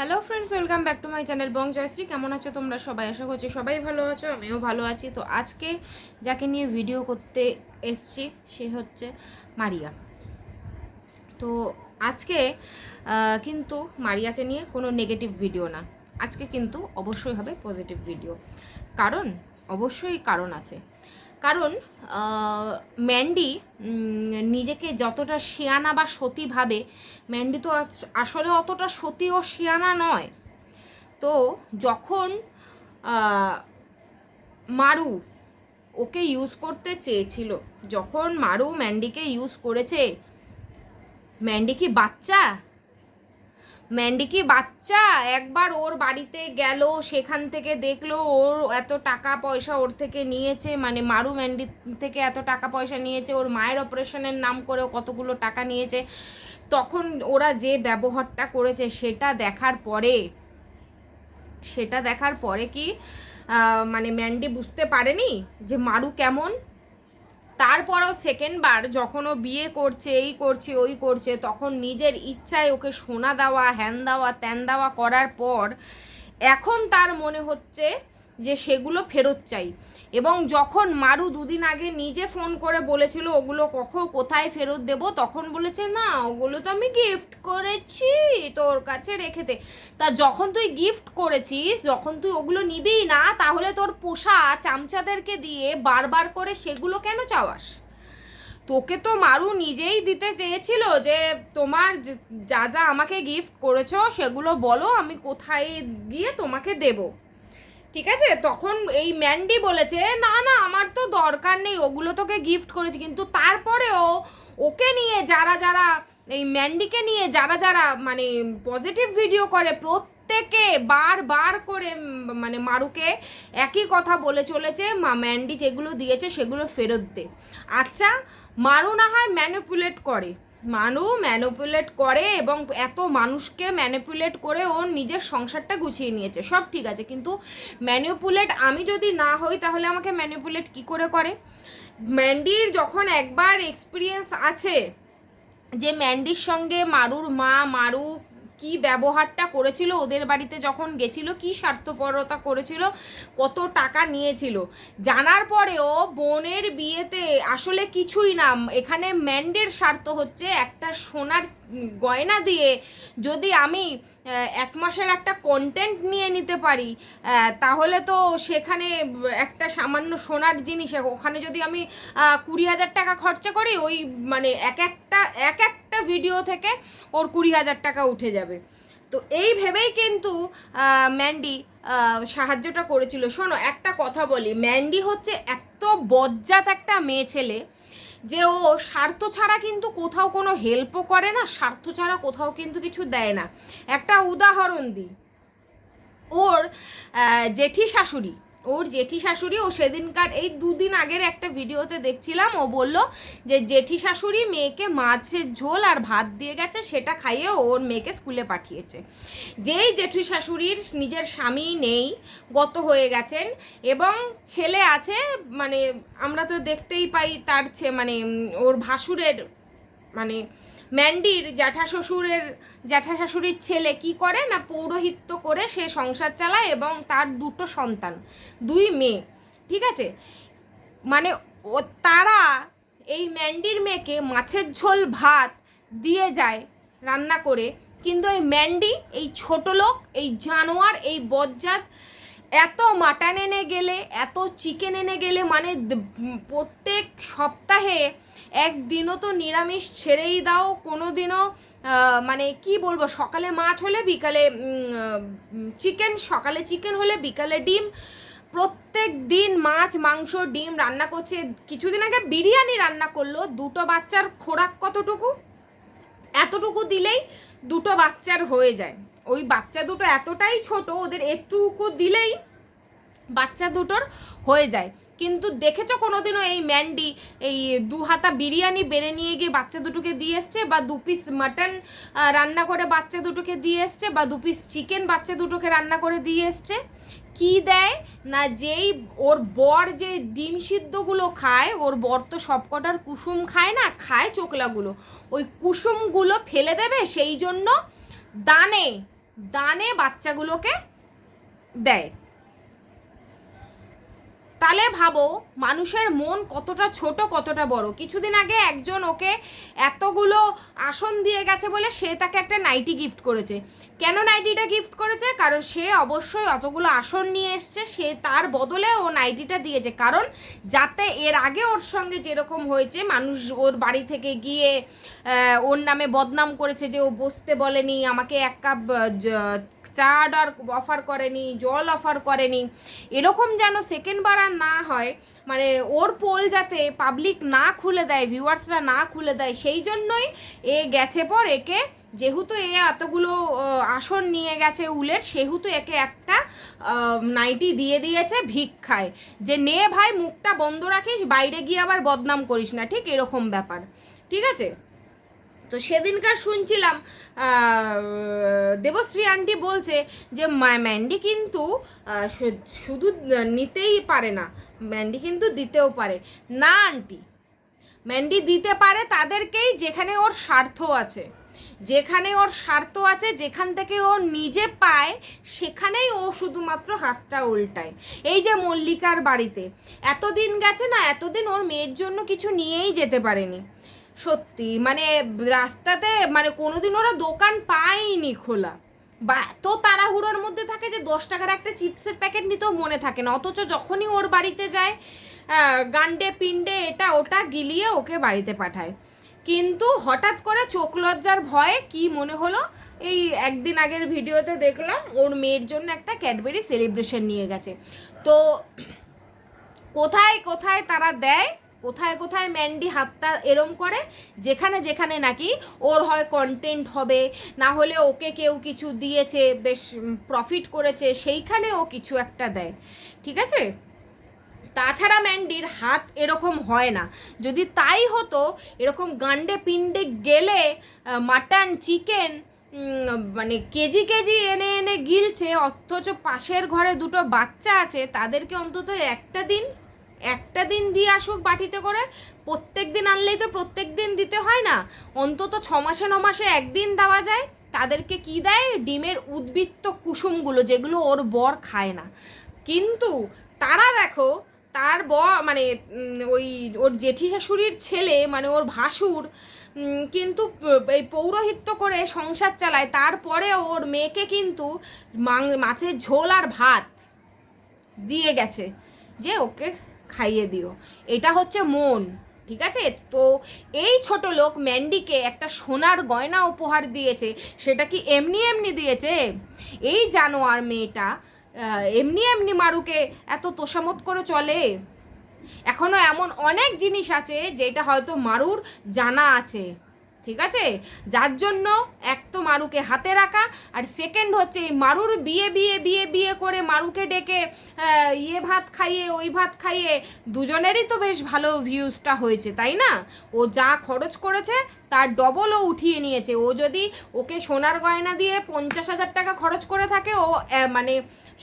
Hello friends welcome back to my channel bong Joyshree কেমন আছো তোমরা সবাই? আশা করছি সবাই ভালো আছো, আমিও ভালো আছি। তো আজকে যাকে নিয়ে ভিডিও করতে এসছি, সে হচ্ছে মারিয়া। তো আজকে কিন্তু মারিয়াকে নিয়ে কোনো নেগেটিভ ভিডিও না। আজকে কিন্তু অবশ্যই হবে পজিটিভ ভিডিও কারণ, অবশ্যই কারণ আছে। কারণ ম্যান্ডি নিজেকে যতটা শিয়ানা বা সতী ভাবে, ম্যান্ডি তো আসলে অতটা সতী ও শিয়ানা নয়। তো যখন মারু ওকে ইউজ করতে চেয়েছিল, যখন মারু ম্যান্ডিকে ইউজ করেছে, ম্যান্ডি কি বাচ্চা? ম্যান্ডি কি বাচ্চা? একবার ওর বাড়িতে গেল, সেখান থেকে দেখল, ওর এত টাকা পয়সা ওর থেকে নিয়েছে মানে মারু ম্যান্ডি থেকে এত টাকা পয়সা নিয়েছে, ওর মায়ের অপারেশনের নাম করে কতগুলো টাকা নিয়েছে। তখন ওরা যে ব্যবহারটা করেছে, সেটা দেখার পরে, সেটা দেখার পরে কি মানে ম্যান্ডি বুঝতে পারেনি যে মারু কেমন? তারপরেও সেকেন্ডবার যখন ও বিয়ে করছে, এই করছে, ওই করছে, তখন নিজের ইচ্ছায় ওকে সোনা দেওয়া, হ্যান দেওয়া, ত্যান দেওয়া করার পর এখন তার মনে হচ্ছে যে সেগুলো ফেরত চাই। এবং যখন মারু দুদিন আগে নিজে ফোন করে বলেছিল, ওগুলো কখন, কোথায় ফেরত দেব? তখন বলেছে, না, ওগুলো তো আমি গিফট করেছি তোর কাছে রেখে দে। তা যখন তুই গিফট করেছিস, যখন তুই ওগুলো নিবি না, তাহলে তোর পোষা চামচাদেরকে দিয়ে বারবার করে সেগুলো কেন চাওয়াস? তোকে তো মারু নিজেই দিতে চেয়েছিল যে, তোমার যা যা আমাকে গিফট করেছ, সেগুলো বলো, আমি কোথায় গিয়ে তোমাকে দেব? ঠিক আছে? তখন এই ম্যান্ডি বলেছে না না, আমার তো দরকার নেই, ওগুলো তোকে গিফট করেছি। কিন্তু তারপরেও ওকে নিয়ে যারা যারা, এই ম্যান্ডিকে নিয়ে যারা যারা মানে পজিটিভ ভিডিও করে, প্রত্যেকে বারবার করে মানে মারুকে একই কথা বলে চলেছে, মা, ম্যান্ডি যেগুলো দিয়েছে সেগুলো ফেরত দে। আচ্ছা মারু না হয় ম্যানিপুলেট করে। মানু ম্যানিপুলেট করে এবং এত মানুষকে ম্যানিপুলেট করে ওর নিজের সংসারটা গুছিয়ে নিয়েছে। সব ঠিক আছে, কিন্তু ম্যানিপুলেট আমি যদি না হই, তাহলে আমাকে ম্যানিপুলেট কি করে করে? ম্যান্ডির যখন একবার এক্সপিরিয়েন্স আছে যে ম্যান্ডির সঙ্গে মারুর মা, মারু কি ব্যবহারটা করেছিল, ওদের বাড়িতে যখন গেছিল, কি স্বার্থপরতা করেছিল, কত টাকা নিয়েছিল। জানার পরেও বোনের বিয়েতে আসলে কিছুই না, এখানে ম্যান্ডের স্বার্থ হচ্ছে একটা সোনার গয়না দিয়ে যদি আমি এক মাসের একটা কন্টেন্ট নিয়ে নিতে পারি তাহলে তো সেখানে একটা সামান্য সোনার জিনিস, ওখানে যদি আমি কুড়ি হাজার টাকা খরচা করি, ওই মানে এক একটা এক একটা ভিডিও থেকে ওর কুড়ি হাজার টাকা উঠে যাবে। তো এই ভেবেই কিন্তু ম্যান্ডি সাহায্যটা করেছিল। শোনো, একটা কথা বলি, ম্যান্ডি হচ্ছে এত বজ্জাত একটা মেয়ে ছেলে যে ও স্বার্থ ছাড়া কিন্তু কোথাও কোনো হেল্পও করে না, স্বার্থ ছাড়া কোথাও কিন্তু কিছু দেয় না। একটা উদাহরণ দিই। ওর জেঠি শাশুড়ি ওর জেঠি শাশুড়ি ও সেদিনকার এই দুদিন আগের একটা ভিডিওতে দেখছিলাম, ও বলল যে জেঠি শাশুড়ি মেয়েকে মাছের ঝোল আর ভাত দিয়ে গেছে, সেটা খাইয়ে ওর মেয়েকে স্কুলে পাঠিয়েছে। যেই জেঠি শাশুড়ির নিজের স্বামী নেই, গত হয়ে গেছেন, এবং ছেলে আছে মানে আমরা তো দেখতেই পাই তার ছে মানে ওর ভাসুরের মানে ম্যান্ডির জ্যাঠা শ্বশুরের, জ্যাঠা শাশুড়ির ছেলে কি করে না পৌরোহিত্য করে সে সংসার চালায় এবং তার দুটো সন্তান, দুই মেয়ে, ঠিক আছে? মানে ও, তারা এই ম্যান্ডির মেয়েকে মাছের ঝোল ভাত দিয়ে যায় রান্না করে, কিন্তু এই ম্যান্ডি, এই ছোট লোক, এই জানোয়ার, এই বজ্জাত এত মাটন এনে গেলে, এত চিকেন এনে গেলে মানে প্রত্যেক সপ্তাহে একদিনও তো নিরামিষ ছেড়েই দাও কোনো দিনও মানে কি বলব, সকালে মাছ হলে বিকালে চিকেন সকালে চিকেন হলে বিকালে ডিম। প্রত্যেক দিন মাছ, মাংস, ডিম রান্না করছে, কিছুদিন আগে বিরিয়ানি রান্না করল, দুটো বাচ্চার খোরাক কতটুকু? এতটুকু দিলেই দুটো বাচ্চার হয়ে যায়। ওই বাচ্চা দুটো এতটাই ছোট, ওদের একটুকু দিলেই বাচ্চা দুটোর হয়ে যায়। কিন্তু দেখেছ কোনোদিনও এই ম্যান্ডি, এই দু হাতা বিরিয়ানি বেড়ে নিয়ে গিয়ে বাচ্চা দুটোকে দিয়ে এসছে বা দু পিস মাটন রান্না করে বাচ্চা দুটোকে দিয়ে এসছে বা দু পিস চিকেন বাচ্চা দুটোকে রান্না করে দিয়ে এসছে? কি দেয়? না যেই ওর বর যে ডিম সিদ্ধগুলো খায়, ওর বর তো সবকটার কুসুম খায় না, খায় চোকলাগুলো। ওই কুসুমগুলো ফেলে দেবে সেই জন্য দানে দানে বাচ্চাগুলোকে দেয়। তাহলে ভাবো, মানুষের মন কতটা ছোট, কতটা বড়। কিছুদিন আগে একজন ওকে এতগুলো আসন দিয়ে গেছে বলে সে তাকে একটা নাইটি গিফট করেছে। কেন নাইটিটা গিফট করেছে? কারণ সে অবশ্যই অতগুলো আসন নিয়ে এসছে, সে তার বদলে ও নাইটিটা দিয়েছে। কারণ যাতে এর আগে ওর সঙ্গে যেরকম হয়েছে, মানুষ ওর বাড়ি থেকে গিয়ে ওর নামে বদনাম করেছে যে ও বসতে বলেনি, আমাকে এক কাপ চা অর্ডার অফার করেনি, জল অফার করেনি, এরকম যেন সেকেন্ড বার আর না হয় মানে ওর পোল যাতে পাবলিক না খুলে দেয় ভিউয়ার্সরা না খুলে দেয়, সেই জন্যই এ গেছে পর একে যেহেতু এ এতগুলো আসন নিয়ে গেছে উলের, সেহেতু একে একটা নাইটি দিয়ে দিয়েছে ভিক্ষায়। যে নে ভাই, মুখটা বন্ধ রাখিস, বাইরে গিয়ে আবার বদনাম করিস না, ঠিক এরকম ব্যাপার। ঠিক আছে? তো সেদিনকার শুনছিলাম দেবশ্রী আন্টি বলছে যে ম্যান্ডি কিন্তু শুধু নিতেই পারে না, ম্যান্ডি কিন্তু দিতেও পারে। না, আন্টি, ম্যান্ডি দিতে পারে তাদেরকেই যেখানে ওর স্বার্থ আছে। যেখানে ওর স্বার্থ আছে, যেখান থেকে ও নিজে পায়, সেখানেই ও শুধুমাত্র হাতটা উল্টায়। এই যে মল্লিকার বাড়িতে, এতদিন গেছে না, এতদিন ওর মেয়ের জন্য কিছু নিয়েই যেতে পারেনি। সত্যি মানে রাস্তাতে মানে কোনোদিন ওরা দোকান পায়নি খোলা। বা এত তাড়াহুড়োর মধ্যে থাকে যে দশ টাকার একটা চিপসের প্যাকেট নিতেও মনে থাকে না, অথচ যখনই ওর বাড়িতে যায় গান্ডে, পিণ্ডে, এটা, ওটা গিলিয়ে ওকে বাড়িতে পাঠায়। কিন্তু হঠাৎ করে চোখ লজ্জার ভয়ে কি মনে হলো? এই একদিন আগের ভিডিওতে দেখলাম ওর মেয়ের জন্য একটা ক্যাডবেরি সেলিব্রেশন নিয়ে গেছে। তো কোথায় কোথায় তারা দেয়? কোথায় কোথায় ম্যান্ডি হাতটা এরম করে? যেখানে যেখানে নাকি ওর হয় কন্টেন্ট হবে। না হলে ওকে কেউ কিছু দিয়েছে, বেশ প্রফিট করেছে, সেইখানে ও কিছু একটা দেয়। ঠিক আছে? তাছাড়া ম্যান্ডির হাত এরকম হয় না। যদি তাই হতো, এরকম গান্ডে পিণ্ডে গেলে মাটন, চিকেন মানে কেজি কেজি এনে এনে গিলছে, অথচ পাশের ঘরে দুটো বাচ্চা আছে, তাদেরকে অন্তত একটা দিন একটা দিন দিয়ে আসুক বাটিতে করে, প্রত্যেক দিন আনলেই তো প্রত্যেক দিন দিতে হয় না। অন্তত ছ মাসে, ন মাসে একদিন দেওয়া যায়, তাদেরকে কি দেয়? ডিমের উদ্বৃত্ত কুসুমগুলো, যেগুলো ওর বর খায় না। কিন্তু তারা দেখো তার ব মানে ওই, ওর জেঠি শাশুড়ির ছেলে মানে ওর ভাসুর কিন্তু এই পৌরোহিত্য করে সংসার চালায়। তারপরে ওর মেয়েকে কিন্তু মাছের ঝোল আর ভাত দিয়ে গেছে যে ওকে খাইয়ে দিও। এটা হচ্ছে মন, ঠিক আছে? তো এই ছোট লোক ম্যান্ডিকে একটা সোনার গয়না উপহার দিয়েছে। সেটা কি এমনি এমনি দিয়েছে? এই জানোয়ার মেয়েটা এমনি এমনি মারুকে এত তোষামত করে চলে। এখনও এমন অনেক জিনিস আছে যেটা হয়তো মারুর জানা আছে। ঠিক আছে? যার জন্য এক তো মারুকে হাতে রাখা, আর সেকেন্ড হচ্ছে এই মারুর বিয়ে বিয়ে বিয়ে বিয়ে করে মারুকে ডেকে ইয়ে ভাত খাইয়ে, ওই ভাত খাইয়ে দুজনেরই তো বেশ ভালো ভিউজটা হয়েছে, তাই না? ও যা খরচ করেছে তার ডবলও উঠিয়ে নিয়েছে। ও যদি ওকে সোনার গয়না দিয়ে পঞ্চাশ হাজার টাকা খরচ করে থাকে, ও মানে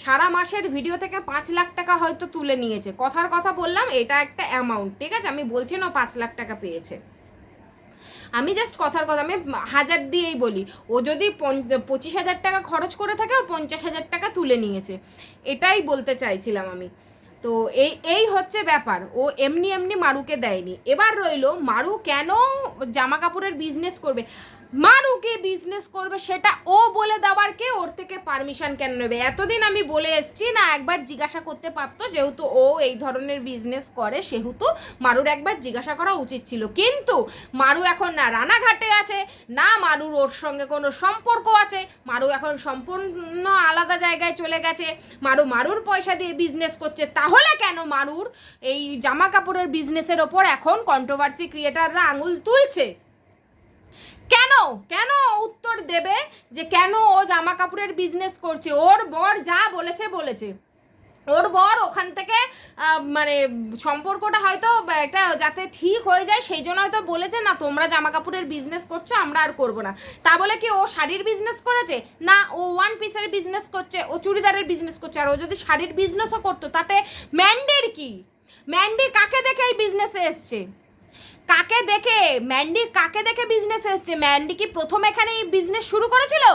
সারা মাসের ভিডিও থেকে পাঁচ লাখ টাকা হয়তো তুলে নিয়েছে। কথার কথা বললাম, এটা একটা অ্যামাউন্ট ঠিক আছে? আমি বলছি না পাঁচ লাখ টাকা পেয়েছে। আমি জাস্ট কথার কথা, আমি হাজার দিয়েই বলি, ও যদি পঁচিশ হাজার টাকা খরচ করে থাকে, ও পঞ্চাশ হাজার টাকা তুলে নিয়েছে। এটাই বলতে চাইছিলাম আমি। তো এই এই হচ্ছে ব্যাপার, ও এমনি এমনি মারুকে দেয়নি। এবার রইল, মারু কেন জামা কাপড়ের বিজনেস করবে? মারুকে বিজনেস করবে সেটা ও বলে দেওয়ার কে ওর থেকে পারমিশন কেন নেবে? এতদিন আমি বলে এসছি, না একবার জিজ্ঞাসা করতে পারতো যেহেতু ও এই ধরনের বিজনেস করে, সেহেতু মারুর একবার জিজ্ঞাসা করা উচিত ছিল। কিন্তু মারু এখন না রানাঘাটে আছে, না মারুর ওর সঙ্গে কোনো সম্পর্ক আছে। মারু এখন সম্পূর্ণ আলাদা জায়গায় চলে গেছে। মারু মারুর পয়সা দিয়ে বিজনেস করছে। তাহলে কেন মারুর এই জামা কাপড়ের বিজনেসের ওপর এখন কন্ট্রোভার্সি ক্রিয়েটাররা আঙুল তুলছে? কেন? কেন উত্তর দেবে যে কেন ও জামা কাপড়ের বিজনেস করছে? ওর বর যা বলেছে বলেছে। ওর বর ওখান থেকে মানে সম্পর্কটা হয়তো একটা যাতে ঠিক হয়ে যায়, সেই জন্য হয়তো বলেছে, না, তোমরা জামা কাপড়ের বিজনেস করছ, আমরা আর করব না। তা বলে কি ও শাড়ির বিজনেস করেছে? না, ও ওয়ান পিসের বিজনেস করছে, ও চুড়িদারের বিজনেস করছে, আর ও যদি শাড়ির বিজনেসও করতো, তাতে ম্যান্ডির কি? ম্যান্ডি কাকে দেখে এই বিজনেসে এসছে? কাকে দেখে, ম্যান্ডি কাকে দেখে বিজনেস এসছে? ম্যান্ডি কি প্রথম এখানে এই বিজনেস শুরু করেছিল?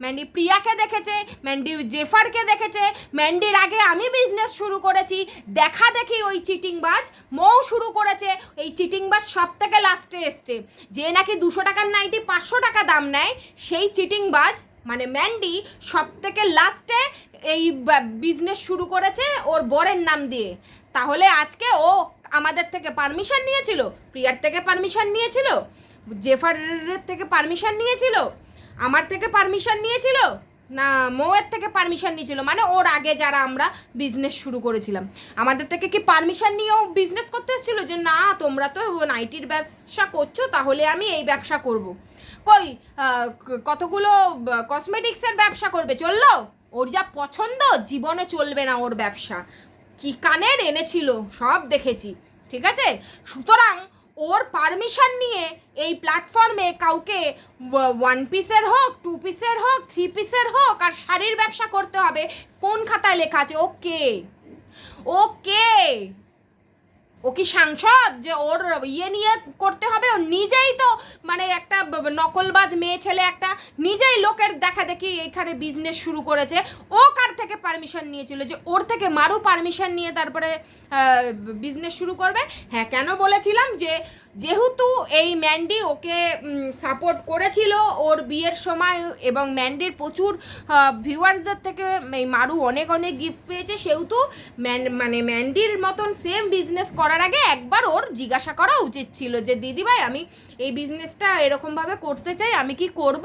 ম্যান্ডি প্রিয়াকে দেখেছে, ম্যান্ডি জেফারকে দেখেছে, ম্যান্ডির আগে আমি বিজনেস শুরু করেছি, দেখা দেখি ওই চিটিংবাজ, মৌ শুরু করেছে, এই চিটিংবাজ সব থেকে লাস্টে এসছে। যে নাকি দুশো টাকার নাইটি পাঁচশো টাকা দাম নেয়, সেই চিটিংবাজ মানে ম্যান্ডি সব থেকে লাস্টে এই বিজনেস শুরু করেছে ওর বরের নাম দিয়ে। তাহলে আজকে ও আমাদের থেকে পারমিশন নিয়েছিল, প্রিয়ার থেকে পারমিশন নিয়েছিল, জেফারের থেকে পারমিশন নিয়েছিল, আমার থেকে পারমিশন নিয়েছিল, না, মৌয়ের থেকে পারমিশন নিয়েছিল? মানে ওর আগে যারা আমরা বিজনেস শুরু করেছিলাম। আমাদের থেকে কি পারমিশন নিয়েও বিজনেস করতে এসেছিল যে, না, তোমরা তো নাইটির ব্যবসা করছ, তাহলে আমি এই ব্যবসা করব। কই কতগুলো কসমেটিক্সের ব্যবসা করবে? চলল? ওর যা পছন্দ, জীবনে চলবে না ওর ব্যবসা। কি কানের এনেছিল? সব দেখেছি। ঠিক আছে? সুতরাং ওর পারমিশন নিয়ে এই প্ল্যাটফর্মে কাউকে ওয়ান পিসের হোক টু পিসের হোক থ্রি পিসের হোক, আর শাড়ির ব্যবসা করতে হবে, কোন খাতায় লেখা আছে? ওকে। ওকে। ও কি সাংসদ? যে ওর ইয়ে নিয়ে করতে হবে? ও নিজেই তো মানে একটা নকলবাজ মেয়ে ছেলে একটা, নিজেই লোকের দেখা দেখি এখানে বিজনেস শুরু করেছে। ও কার থেকে পারমিশন নিয়েছিল? যে ওর থেকে মারু পারমিশন নিয়ে তারপরে বিজনেস শুরু করবে? হ্যাঁ কেন বলেছিলাম যে, যেহেতু এই ম্যান্ডি ওকে সাপোর্ট করেছিল, ওর বিয়ের সময় এবং ম্যান্ডির প্রচুর ভিউয়ার্সদের থেকে এই মারু অনেক অনেক গিফট পেয়েছে, সেহেতু ম্যান মানে ম্যান্ডির মতন সেম বিজনেস করার আগে একবার ওর জিজ্ঞাসা করা উচিত ছিল যে, দিদিভাই, আমি এই বিজনেসটা এরকমভাবে করতে চাই, আমি কি করব?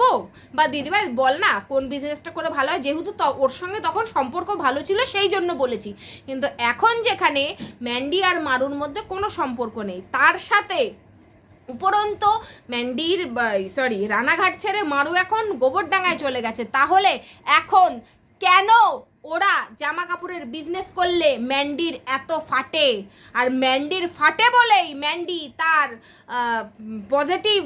বা, দিদিভাই, বল না, কোন বিজনেসটা করে ভালো হয়? যেহেতু ওর সঙ্গে তখন সম্পর্ক ভালো ছিল, সেই জন্য বলেছি। কিন্তু এখন যেখানে ম্যান্ডি আর মারুর মধ্যে কোনো সম্পর্ক নেই, তার সাথে উপরন্ত ম্যান্ডির সরি রানাঘাট ছেড়ে মারু এখন গোবরডাঙ্গায় চলে গেছে। তাহলে এখন কেন ওরা জামা কাপড়ের বিজনেস করলে ম্যান্ডির এত ফাটে? আর ম্যান্ডির ফাটে বলেই ম্যান্ডি তার পজিটিভ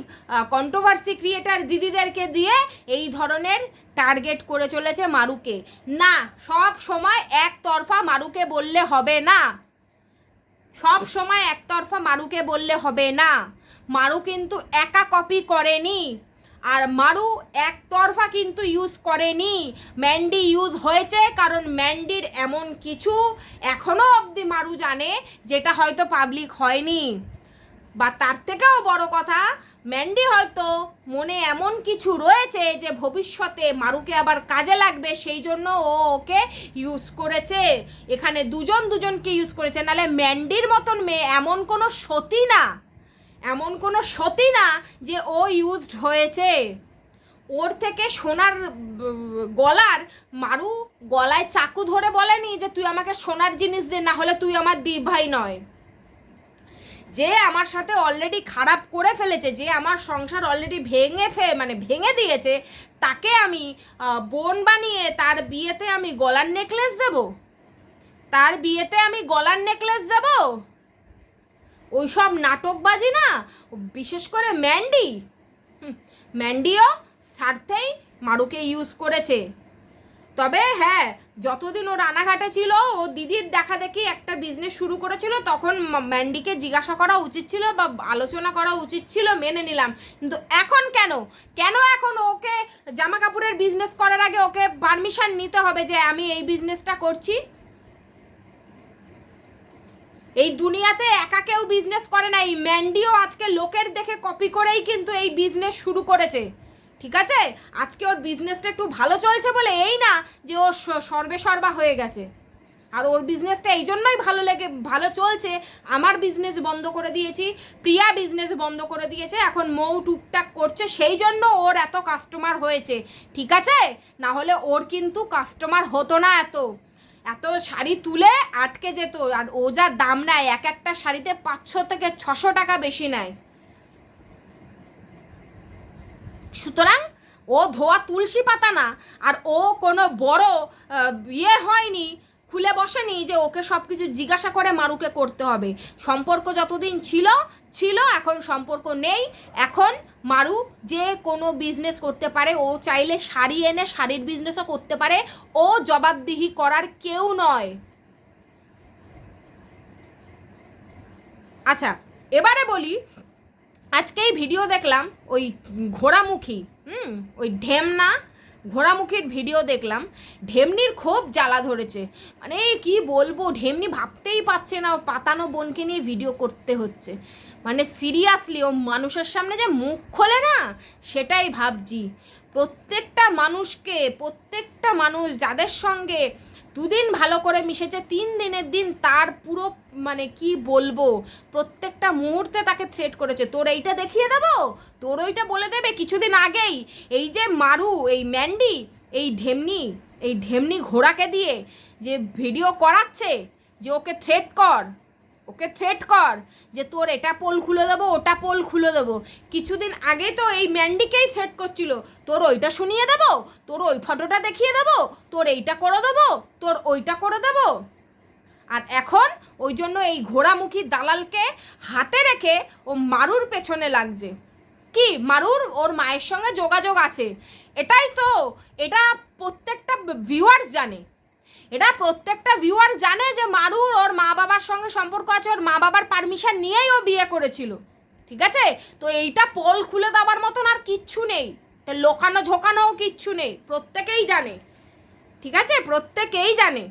কন্ট্রোভার্সি ক্রিয়েটার দিদিদেরকে দিয়ে এই ধরনের টার্গেট করে চলেছে মারুকে। না, সব সময় একতরফা মারুকে বললে হবে না। সব সময় একতরফা মারুকে বললে হবে না। মারু কিন্তু একা কপি করেনি। আর মারু একতরফা কিন্তু ইউজ করেনি। ম্যান্ডি ইউজ হয়েছে, কারণ ম্যান্ডির এমন কিছু এখনও অবধি মারু জানে, যেটা হয়তো পাবলিক হয়নি। বা তার থেকেও বড় কথা, ম্যান্ডি হয়তো মনে এমন কিছু রয়েছে যে ভবিষ্যতে মারুকে আবার কাজে লাগবে, সেই জন্য ও ওকে ইউজ করেছে। এখানে দুজন দুজনকে ইউজ করেছে নাহলে ম্যান্ডির মতন মেয়ে এমন কোনো সতী না। এমন কোনো সতী না যে ও ইউজড হয়েছে। ওর থেকে সোনার গলার মারু গলায় চাকু ধরে বলেনি যে তুই আমাকে সোনার জিনিস দে, না হলে তুই আমার দি ভাই নয়। যে আমার সাথে অলরেডি খারাপ করে ফেলেছে, যে আমার সংসার অলরেডি ভেঙে ফে মানে ভেঙে দিয়েছে, তাকে আমি বোন বানিয়ে তার বিয়েতে আমি গলার নেকলেস দেব? তার বিয়েতে আমি গলার নেকলেস দেব? ওইসব নাটকবাজি না, বিশেষ করে ম্যান্ডি। ম্যান্ডিও স্বার্থেই মারুকে ইউজ করেছে। তবে হ্যাঁ যতদিন ও রানাঘাটে ছিল, ও দিদির দেখা দেখি একটা বিজনেস শুরু করেছিল, তখন ম্যান্ডিকে জিজ্ঞাসা করা উচিত ছিল বা আলোচনা করা উচিত ছিল, মেনে নিলাম। কিন্তু এখন কেন? কেন এখন ওকে জামা কাপড়ের বিজনেস করার আগে ওকে পারমিশন নিতে হবে যে আমি এই বিজনেসটা করছি? এই দুনিয়াতে একা কেউ বিজনেস করে না। এই ম্যান্ডিও আজকে লোকের দেখে কপি করেই কিন্তু এই বিজনেস শুরু করেছে। ঠিক আছে? আজকে ওর বিজনেসটা একটু ভালো চলছে বলে এই না যে ও সর্বে সর্বা হয়ে গেছে। আর ওর বিজনেসটা এই জন্যই ভালো লেগে, ভালো চলছে। আমার বিজনেস বন্ধ করে দিয়েছি, প্রিয়া বিজনেস বন্ধ করে দিয়েছে, এখন মৌ টুকটাক করছে, সেই জন্য ওর এত কাস্টমার হয়েছে। ঠিক আছে? না হলে ওর কিন্তু কাস্টমার হতো না এত। এত শাড়ি তুলে আটকে যেত, আর ও যা দাম নেয়, এক একটা শাড়িতে পাঁচশো থেকে ছশো টাকা বেশি নেয়। সুতরাং ও ধোয়া তুলসী পাতা না, আর ও কোনো বড় ইয়ে হয়নি খুলে বসেনি যে ওকে সব কিছু জিজ্ঞাসা করে মারুকে করতে হবে। সম্পর্ক যতদিন ছিল ছিল, এখন সম্পর্ক নেই। এখন মারু যে কোনো বিজনেস করতে পারে, ও চাইলে শাড়ি এনে শাড়ির বিজনেসও করতে পারে। ও জবাবদিহি করার কেউ নয়। আচ্ছা এবারে বলি, আজকেই ভিডিও দেখলাম ওই ঘোড়ামুখী, হুম, ওই ঢেমনা ঘোড়ামুখীর ভিডিও দেখলাম, ঢেমনির খুব জ্বালা ধরেছে। মানে কি বলব, ঢেমনি ভাবতেই পাচ্ছে না পাতানো বোনকে নিয়ে ভিডিও করতে হচ্ছে। মানে সিরিয়াসলি ও মানুষের সামনে যে মুখ খোলে না, সেটাই ভাবছি। প্রত্যেকটা মানুষকে, প্রত্যেকটা মানুষ যাদের সঙ্গে দুদিন ভালো করে মিশেছে, তিন দিনের দিন তার পুরো মানে কি বলব, প্রত্যেকটা মুহূর্তে তাকে থ্রেট করেছে। তোর এইটা দেখিয়ে দেবো? তোর ওইটা বলে দেবে কিছুদিন আগেই। এই যে মারু, এই ম্যান্ডি, এই ঢেমনি এই ঢেমনি ঘোড়াকে দিয়ে যে ভিডিও করাচ্ছে যে ওকে থ্রেট কর। ওকে থ্রেট কর যে তোর এটা পোল খুলে দেবো, ওটা পোল খুলে দেবো। কিছুদিন আগে তো এই ম্যান্ডিকেই থ্রেট করছিল, তোর ওইটা শুনিয়ে দেবো? তোর ওই ফটোটা দেখিয়ে দেবো? তোর এইটা করে দেবো? তোর ওইটা করে দেবো? আর এখন ওই জন্য এই ঘোড়ামুখী দালালকে হাতে রেখে ও মারুর পেছনে লাগছে। কি? মারুর? ওর মায়ের সঙ্গে যোগাযোগ আছে। এটাই তো, এটা প্রত্যেকটা ভিউয়ার্স জানে। এটা প্রত্যেকটা ভিউয়ার জানে যে মারুর ওর মা বাবার সঙ্গে সম্পর্ক আছে, ওর মা বাবার পারমিশন নিয়েই ও বিয়ে করেছিল। ঠিক আছে? তো এইটা পোল খুলে দেওয়ার মতন আর কিচ্ছু নেই। লোকানো ঝোকানোও কিচ্ছু নেই। প্রত্যেকেই জানে। ঠিক আছে? প্রত্যেকেই জানে।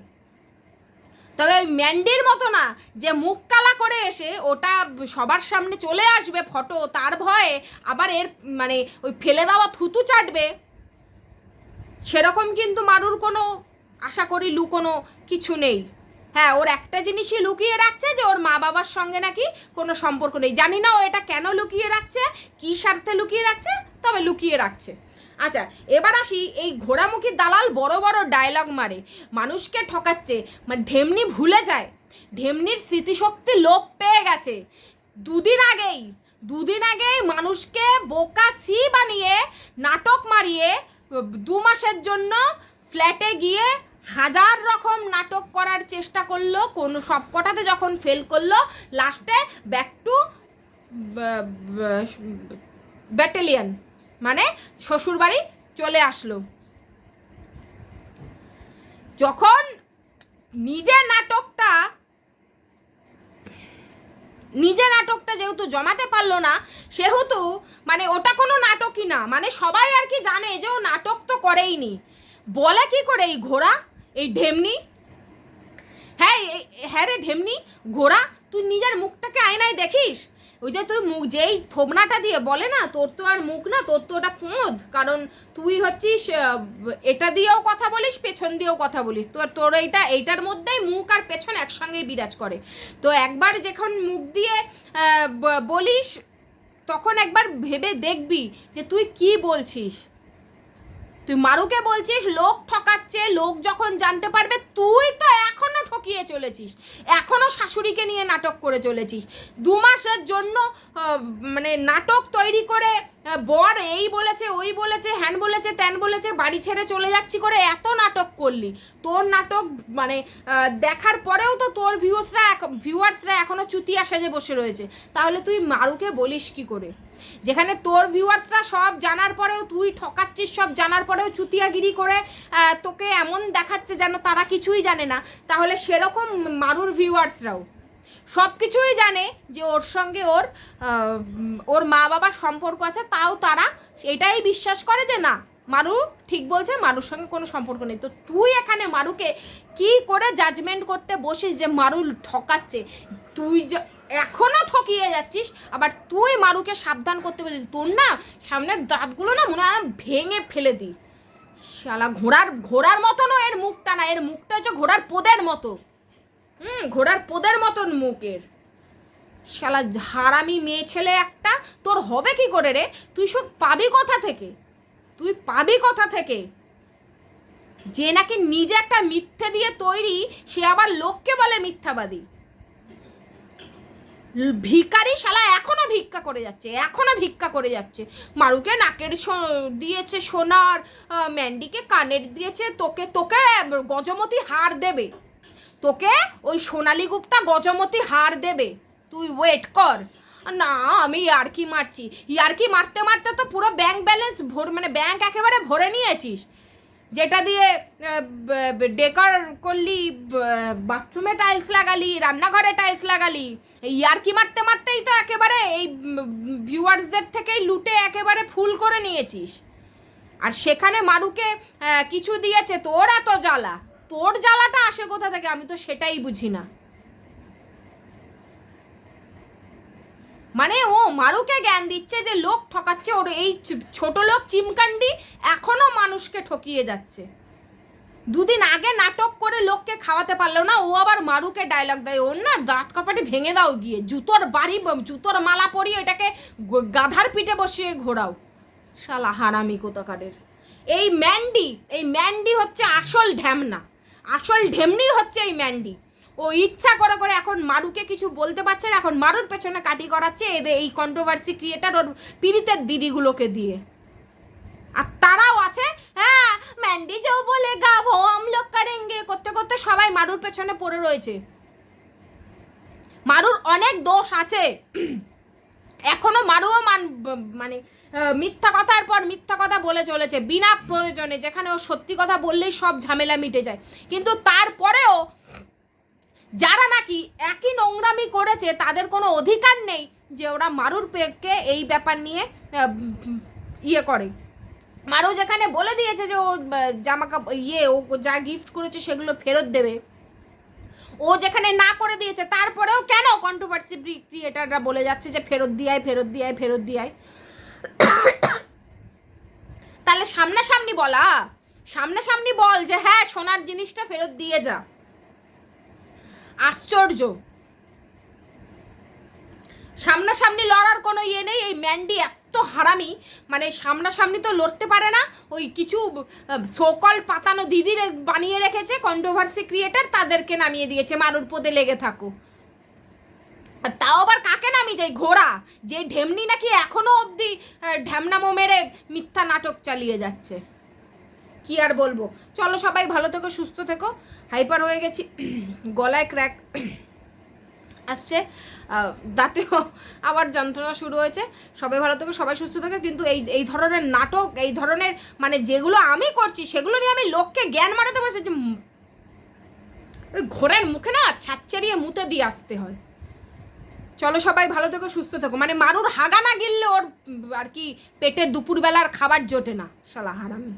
তবে ম্যান্ডির মতো না, যে মুখ কালা করে এসে ওটা সবার সামনে চলে আসবে ফটো তার ভয়ে আবার এর মানে ওই ফেলে দেওয়া থুতু চাটবে। সেরকম কিন্তু মারুর কোনো আশা করি লুকোনো কিছু নেই। হ্যাঁ ওর একটা জিনিসই লুকিয়ে রাখছে যে ওর মা বাবার সঙ্গে নাকি কোনো সম্পর্ক নেই। জানি না ও এটা কেন লুকিয়ে রাখছে, কী স্বার্থে লুকিয়ে রাখছে, তবে লুকিয়ে রাখছে। আচ্ছা এবার আসি এই ঘোড়ামুখী দালাল বড় বড় ডায়লগ মারে। মানুষকে ঠকাচ্ছে মানে ঢেমনি ভুলে যায়। ঢেমনির স্মৃতিশক্তি লোপ পেয়ে গেছে। দুদিন আগেই দুদিন আগেই মানুষকে বোকা সি বানিয়ে, নাটক মারিয়ে, দু মাসের জন্য ফ্ল্যাটে গিয়ে হাজার রকম নাটক করার চেষ্টা করল, কোন সবকটাতে যখন ফেল করল লাস্টে ব্যাক টু ব্যাটালিয়ান মানে শ্বশুরবাড়ি চলে আসলো। যখন নিজে নাটকটা নিজে নাটকটা যেহেতু জমাতে পারল না, সেহেতু মানে ওটা কোনো নাটকই না মানে সবাই আর কি জানে যে ও নাটক তো করেইনি। বলে কি করে এই ঘোড়া? এই ঢেমনি? হ্যাঁ হ্যাঁ রে ঢেমনি, ঘোড়া, তুই নিজের মুখটাকে আয়নায় দেখিস। ওই যে তুই মুখ, যেই থোবনাটা দিয়ে বলে না, তোর তো আর মুখ না, তোর তো ওটা ফোঁদ কারণ তুই হচ্ছিস এটা দিয়েও কথা বলিস, পেছন দিয়েও কথা বলিস। তোর তোর এইটা, এইটার মধ্যেই মুখ আর পেছন একসঙ্গেই বিরাজ করে। তো একবার যখন মুখ দিয়ে বলিস, তখন একবার ভেবে দেখবি যে তুই কি বলছিস। তুই মারুকে বলছিস, লোক ঠকাচ্ছে, লোক যখন জানতে পারবে, তুই তো এখনও ঠকিয়ে চলেছিস। এখনও শাশুড়িকে নিয়ে নাটক করে চলেছিস। দু মাসের জন্য মানে নাটক তৈরি করে বর এই বলেছে, ওই বলেছে, হ্যান বলেছে, ত্যান বলেছে, বাড়ি ছেড়ে চলে যাচ্ছি করে এত নাটক করলি। তোর নাটক মানে দেখার পরেও তো তোর ভিউয়ার্সরা ভিউয়ার্সরা এখনও চুতিয়া সেজে বসে রয়েছে। তাহলে তুই মারুকে বলিস কি করে? যেখানে তোর ভিউয়ার্সরা সব জানার পরেও, তুই ঠকাচ্ছিস, সব জানার পরেও চুতিয়াগিরি করে তোকে এমন দেখাচ্ছে যেন তারা কিছুই জানে না। তাহলে সেরকম মারুর ভিউয়ার্সরাও সব কিছুই জানে যে ওর সঙ্গে ওর ওর মা বাবার সম্পর্ক আছে, তাও তারা এটাই বিশ্বাস করে যে না, মারু ঠিক বলছে, মারুর সঙ্গে কোনো সম্পর্ক নেই। তো তুই এখানে মারুকে কি করে জাজমেন্ট করতে বসিস যে মারু ঠকাচ্ছে? তুই যে এখনও ঠকিয়ে যাচ্ছিস। আবার তুই মারুকে সাবধান করতে পেরেছিস তোর না সামনের দাঁতগুলো না মনে হয় ভেঙে ফেলে দিই শালা, ঘোড়ার ঘোড়ার মতনও এর মুখটা না। এর মুখটা হচ্ছে ঘোড়ার পোদের মতো। হুম, ঘোড়ার পোদের মতন মুখের শালা, হারামি মেয়ে ছেলে একটা। তোর হবে কি করে রে? তুই সব পাবি কোথা থেকে? তুই পাবি কোথা থেকে? যে নাকি নিজে একটা মিথ্যে দিয়ে তৈরি, সে আবার লোককে বলে মিথ্যাবাদী। ভিখারি শালা এখনও ভিক্ষা করে যাচ্ছে, এখনও ভিক্ষা করে যাচ্ছে। মারুকে নাকের দিয়েছে সোনার ম্যান্ডিকে কানের দিয়েছে, তোকে তোকে গজমতি হার দেবে। তোকে ওই সোনালি গুপ্তা গজমতি হার দেবে। তুই ওয়েট কর। না, আমি ইয়ার্কি মারছি। ইয়ার্কি মারতে মারতে তো পুরো ব্যাংক ব্যালেন্স ভর মানে ব্যাংক একেবারে ভরে নিয়েছিস। যেটা দিয়ে ডেকর করলি বাথরুমে টাইলস লাগালি, রান্নাঘরে টাইলস লাগালি ইয়ার্কি মারতে মারতেই তো একেবারে এই ভিউয়ার্সদের থেকেই লুটে একেবারে ফুল করে নিয়েছিস। আর সেখানে মারুকে কিছু দিয়েছে, তোর এত জ্বালা, তোর জ্বালাটা আসে কোথা থেকে? আমি তো সেটাই বুঝি না। মানে ও মারুকে জ্ঞান দিচ্ছে যে লোক ঠকাচ্ছে, ওর এই ছোট লোক চিমকান্ডি এখনও মানুষকে ঠকিয়ে যাচ্ছে। দুদিন আগে নাটক করে লোককে খাওয়াতে পারল না, ও আবার মারুকে ডায়লগ দেয়, ওর না দাঁত কপাটে ভেঙে দাও গিয়ে, জুতোর বাড়ি জুতোর মালা পরিয়ে এটাকে গাধার পিঠে বসিয়ে ঘোরাও। শালা হারামি কোথাকারের। এই ম্যান্ডি এই ম্যান্ডি হচ্ছে আসল ঢ্যামনা। আসল ঢেমনি হচ্ছে এই ম্যান্ডি। ও ইচ্ছা করে করে এখন মারুকে কিছু বলতে পারছে না, এখন মারুর পেছনে কাটি করাচ্ছে এদের এই কন্ট্রোভার্সি ক্রিয়েটার ওর পীড়িতের দিদিগুলোকে দিয়ে। আর তারাও আছে হ্যাঁ ম্যান্ডি যেও বলে গা ভোম লোক কারেঙ্গে, করতে করতে সবাই মারুর পেছনে পড়ে রয়েছে। মারুর অনেক দোষ আছে। এখনও মারুও মান মানে মিথ্যা কথার পর মিথ্যা কথা বলে চলেছে, বিনা প্রয়োজনে, যেখানে ও সত্যি কথা বললেই সব ঝামেলা মিটে যায়। কিন্তু তারপরেও যারা নাকি একই নোংরামি করেছে, তাদের কোনো অধিকার নেই যে ওরা মারুর পেকে এই ব্যাপার নিয়ে ইয়ে করে। মারু যেখানে বলে দিয়েছে যে ও জামা কাপড় ইয়ে ও যা গিফট করেছে সেগুলো ফেরত দেবে। ও যেখানে না করে দিয়েছে, তারপরেও কেন কন্ট্রোভার্সি ক্রিয়েটাররা বলে যাচ্ছে যে ফেরত দিয়ায় ফেরত দিয়ায় ফেরত দিয়ায় তাহলে সামনাসামনি বলা, সামনাসামনি বল যে হ্যাঁ সোনার জিনিসটা ফেরত দিয়ে যা। আশ্চর্য। সামনাসামনি লড়ার কোনো ইয়ে নেই, এই ম্যান্ডি এত হারামি মানে সামনাসামনি তো লড়তে পারে না, ওই কিছু সকল পাতানো দিদি বানিয়ে রেখেছে কন্ট্রোভার্সি ক্রিয়েটার তাদেরকে নামিয়ে দিয়েছে, মারুর পদে লেগে থাকো। আর তাও আবার কাকে নামি যাই ঘোড়া, যে ঢেমনি নাকি এখনও অবধি ঢ্যামনামো মেরে মিথ্যা নাটক চালিয়ে যাচ্ছে। কি আর বলব? চলো সবাই ভালো থেকো, সুস্থ থেকো। হাইপার হয়ে গেছি। গলায় ক্র্যাক আসছে। দাঁতেও আবার যন্ত্রণা শুরু হয়েছে। সবাই ভালো থেকো, সবাই সুস্থ থেকো। কিন্তু এই এই ধরনের নাটক, এই ধরনের মানে যেগুলো আমি করছি, সেগুলো নিয়ে আমি লোককে জ্ঞান মারাতে বসে যে ওই ঘোড়ার মুখে না ছাচ্চারিয়ে মুতে দিয়ে আসতে হয়। চলো সবাই ভালো থেকো, সুস্থ থেকো। মানে মারুর হাগা না গিললে ওর আর কি পেটের দুপুরবেলার খাবার জোটে না শালা হারামি